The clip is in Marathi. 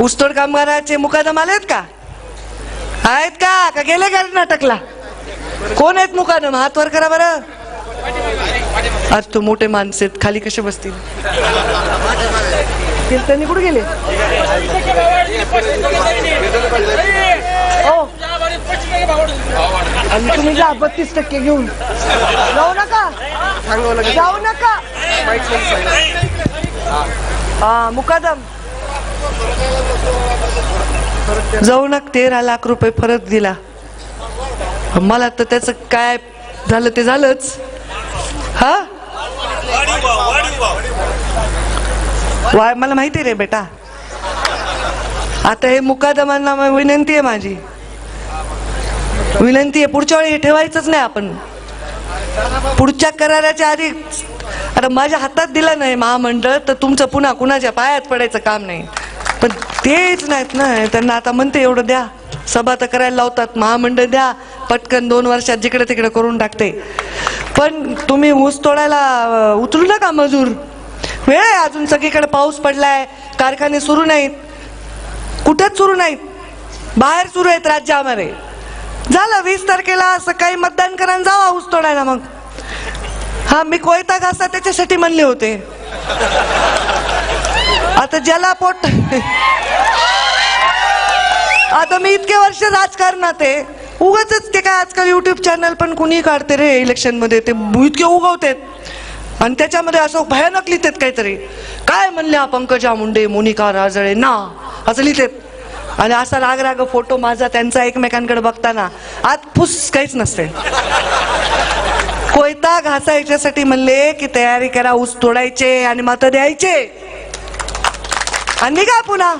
ऊसतोड कामगाराचे मुकादम आलेत का? आहेत का? का गेले कर्नाटकला? कोण आहेत मुकादम? हात वर करा बरं. आज तू मोठे माणसे आहेत, खाली कसे बसतील? कीर्तनी कुठे गेले? आणि तुम्ही जा बत्तीस टक्के घेऊन. जाऊ नका. जाऊ नका. हा मुकादम. जाऊ नका तेरा लाख रुपये परत दिला. मला तर त्याचं काय झालं ते झालंच. हा? वाय मला माहिती रे बेटा. आता हे मुकादमांना मग विनंती आहे माझी. विनंती आहे पुढच्या वेळी हे ठेवायचंच नाही आपण. पुढच्या कराराच्या आधी आता माझ्या हातात दिला नाही महामंडळ तर तुमचं पुन्हा कुणाच्या पायात पडायचं काम नाही. पण तेच नाहीत ना त्यांना आता म्हणते एवढं द्या. सभा तर करायला लावतात महामंडळ द्या. पटकन दोन वर्षात जिकडे तिकडे करून टाकते. पण तुम्ही ऊस तोडायला उतरू नका मजूर. वेळ आहे अजून सगळीकडे पाऊस पडलाय कारखाने सुरू नाहीत. कुठेच सुरू नाहीत. बाहेर सुरू आहेत राज्यामध्ये. झालं वीस तारखेला सकाळी मतदान करा जावा ऊस तोडायला मग. हा मी कोयता घासा त्याच्यासाठी म्हणले होते. आता ज्याला पोट आता मी इतके वर्ष राजकारणात आहे. उगाच ते काय आजकाल युट्यूब चॅनल पण कुणी काढते रे इलेक्शनमध्ये. ते इतके उगवतेत. आणि त्याच्यामध्ये असं भयानक लिहितात काहीतरी. काय म्हणल्या पंकजा मुंडे मोनिका राजळे? ना असं लिहितात. आणि असा राग राग फोटो माझा त्यांचा एकमेकांकडे बघताना. आत फुस काहीच नसते. कोयता घासायच्यासाठी म्हणले की तयारी करा ऊस तोडायचे आणि मत द्यायचे. आणि निघा पुन्हा